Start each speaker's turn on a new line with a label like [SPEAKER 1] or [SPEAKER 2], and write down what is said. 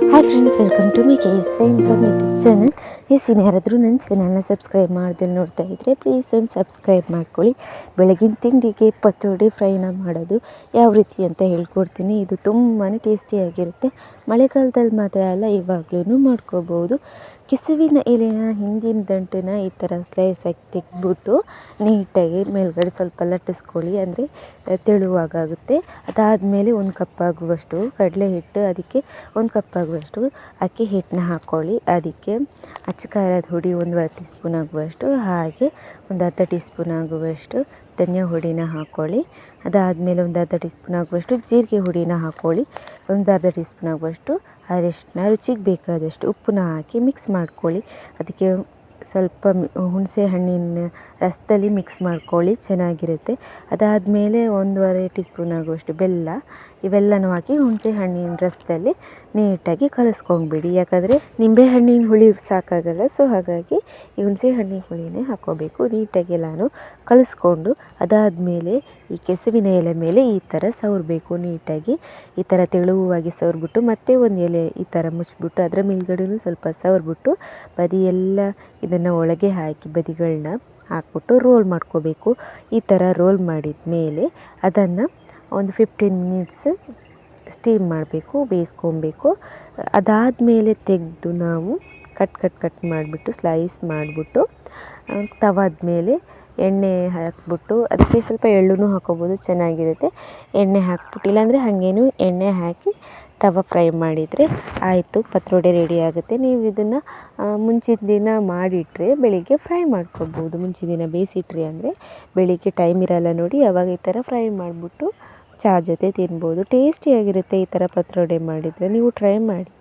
[SPEAKER 1] hi friends welcome to my K S Y informative channel Yes ಇನ್ನು ಯಾರಾದರೂ ನನ್ನ ಚಾನಲ್ನ ಸಬ್ಸ್ಕ್ರೈಬ್ ಮಾಡ್ದಲ್ಲಿ ನೋಡ್ತಾ ಇದ್ದರೆ ಪ್ಲೀಸ್ ಒಂದು ಸಬ್ಸ್ಕ್ರೈಬ್ ಮಾಡ್ಕೊಳ್ಳಿ. ಬೆಳಗಿನ ತಿಂಡಿಗೆ ಪತ್ರೊಡೆ ಫ್ರೈನ ಮಾಡೋದು ಯಾವ ರೀತಿ ಅಂತ ಹೇಳ್ಕೊಡ್ತೀನಿ. ಇದು ತುಂಬಾ ಟೇಸ್ಟಿಯಾಗಿರುತ್ತೆ ಮಳೆಗಾಲದಲ್ಲಿ ಮಾತ್ರ ಅಲ್ಲ ಇವಾಗಲೂ ಮಾಡ್ಕೋಬೋದು. ಕೆಸುವಿನ ಎಲೆನ, ಹಿಂದಿನ ದಂಟನ್ನ ಈ ಥರ ಸ್ಲೈಸಾಗಿ ತೆಗೆದ್ಬಿಟ್ಟು ನೀಟಾಗಿ ಮೇಲ್ಗಡೆ ಸ್ವಲ್ಪ ಲಟ್ಟಿಸ್ಕೊಳ್ಳಿ. ಅಂದರೆ ತೆಳುವಾಗುತ್ತೆ ಅದಾದಮೇಲೆ ಒಂದು ಕಪ್ಪಾಗುವಷ್ಟು ಕಡಲೆ ಹಿಟ್ಟು, ಅದಕ್ಕೆ ಒಂದು ಕಪ್ಪಾಗುವಷ್ಟು ಅಕ್ಕಿ ಹಿಟ್ಟನ್ನ ಹಾಕ್ಕೊಳ್ಳಿ ಅದಕ್ಕೆ ಅಚ್ಚ ಖಾರದ ಹುಡಿ ಒಂದೂವರೆ ಟೀ ಸ್ಪೂನ್ ಆಗುವಷ್ಟು, ಹಾಗೆ ಒಂದು ಅರ್ಧ ಟೀ ಸ್ಪೂನ್ ಆಗುವಷ್ಟು ಧನಿಯಾ ಹುಡಿನ ಹಾಕ್ಕೊಳ್ಳಿ ಅದಾದಮೇಲೆ ಒಂದು ಅರ್ಧ ಟೀ ಸ್ಪೂನ್ ಆಗುವಷ್ಟು ಜೀರಿಗೆ ಹುಡಿನ ಹಾಕ್ಕೊಳ್ಳಿ ಒಂದು ಅರ್ಧ ಟೀ ಸ್ಪೂನ್ ಆಗುವಷ್ಟು ಅರಿಶಿನ ರುಚಿಗೆ ಬೇಕಾದಷ್ಟು ಉಪ್ಪನ್ನ ಹಾಕಿ ಮಿಕ್ಸ್ ಮಾಡ್ಕೊಳ್ಳಿ. ಅದಕ್ಕೆ ಸ್ವಲ್ಪ ಹುಣಸೆ ಹಣ್ಣಿನ ರಸದಲ್ಲಿ ಮಿಕ್ಸ್ ಮಾಡ್ಕೊಳ್ಳಿ, ಚೆನ್ನಾಗಿರುತ್ತೆ. ಅದಾದಮೇಲೆ ಒಂದೂವರೆ ಟೀ ಸ್ಪೂನ್ ಆಗುವಷ್ಟು ಬೆಲ್ಲ. ಇವೆಲ್ಲನೂ ಹಾಕಿ ಹುಣಸೆ ಹಣ್ಣಿನ ರಸದಲ್ಲಿ ನೀಟಾಗಿ ಕಲಸ್ಕೊಂಡ್ಬಿಡಿ ಯಾಕಂದರೆ ನಿಂಬೆ ಹಣ್ಣಿನ ಹುಳಿ ಸಾಕಾಗಲ್ಲ ಸೊ ಹಾಗಾಗಿ ಈ ಹುಣಸೆ ಹಣ್ಣಿನ ಹುಳಿನೇ ಹಾಕೋಬೇಕು ನೀಟಾಗಿ ಎಲ್ಲನೂ ಕಲಿಸ್ಕೊಂಡು ಅದಾದಮೇಲೆ ಈ ಕೆಸುವಿನ ಎಲೆ ಮೇಲೆ ಈ ಥರ ಸವರಬೇಕು ನೀಟಾಗಿ. ಈ ಥರ ತೆಳುವಾಗಿ ಸವರ್ಬಿಟ್ಟು ಮತ್ತೆ ಒಂದು ಎಲೆ ಈ ಥರ ಮುಚ್ಚಿಬಿಟ್ಟು ಅದರ ಮೇಲ್ಗಡೆನೂ ಸ್ವಲ್ಪ ಸವರ್ಬಿಟ್ಟು ಬದಿಯೆಲ್ಲ ಇದನ್ನು ಒಳಗೆ ಹಾಕಿ ಬದಿಗಳನ್ನ ಹಾಕ್ಬಿಟ್ಟು ರೋಲ್ ಮಾಡ್ಕೋಬೇಕು. ಈ ಥರ ರೋಲ್ ಮಾಡಿದ ಮೇಲೆ ಅದನ್ನು ಒಂದು ಫಿಫ್ಟೀನ್ ಮಿನಿಟ್ಸ್ ಸ್ಟೀಮ್ ಮಾಡಬೇಕು, ಬೇಯಿಸ್ಕೊಬೇಕು. ಅದಾದಮೇಲೆ ತೆಗೆದು ನಾವು ಕಟ್ ಕಟ್ ಕಟ್ ಮಾಡಿಬಿಟ್ಟು ಸ್ಲೈಸ್ ಮಾಡಿಬಿಟ್ಟು ತವಾದ ಮೇಲೆ ಎಣ್ಣೆ ಹಾಕಿಬಿಟ್ಟು ಅದಕ್ಕೆ ಸ್ವಲ್ಪ ಎಳ್ಳು ಹಾಕೋಬೋದು, ಚೆನ್ನಾಗಿರುತ್ತೆ. ಎಣ್ಣೆ ಹಾಕ್ಬಿಟ್ಟು, ಇಲ್ಲಾಂದರೆ ಹಾಗೇನು ಎಣ್ಣೆ ಹಾಕಿ ತವ ಫ್ರೈ ಮಾಡಿದರೆ ಆಯಿತು, ಪತ್ರೊಡೆ ರೆಡಿ ಆಗುತ್ತೆ. ನೀವು ಇದನ್ನು ಮುಂಚಿನ ದಿನ ಮಾಡಿಟ್ರೆ ಬೆಳಿಗ್ಗೆ ಫ್ರೈ ಮಾಡ್ಕೊಬೋದು. ಮುಂಚಿನ ದಿನ ಬೇಯಿಸಿಟ್ರಿ ಅಂದರೆ ಬೆಳಿಗ್ಗೆ ಟೈಮ್ ಇರಲ್ಲ ನೋಡಿ ಯಾವಾಗ ಈ ಥರ ಫ್ರೈ ಮಾಡಿಬಿಟ್ಟು ಚಹಾ ಜೊತೆ ತಿನ್ಬೋದು. ಟೇಸ್ಟಿಯಾಗಿರುತ್ತೆ ಈ ಥರ ಪತ್ರೊಡೆ ಮಾಡಿದರೆ. ನೀವು ಟ್ರೈ ಮಾಡಿ.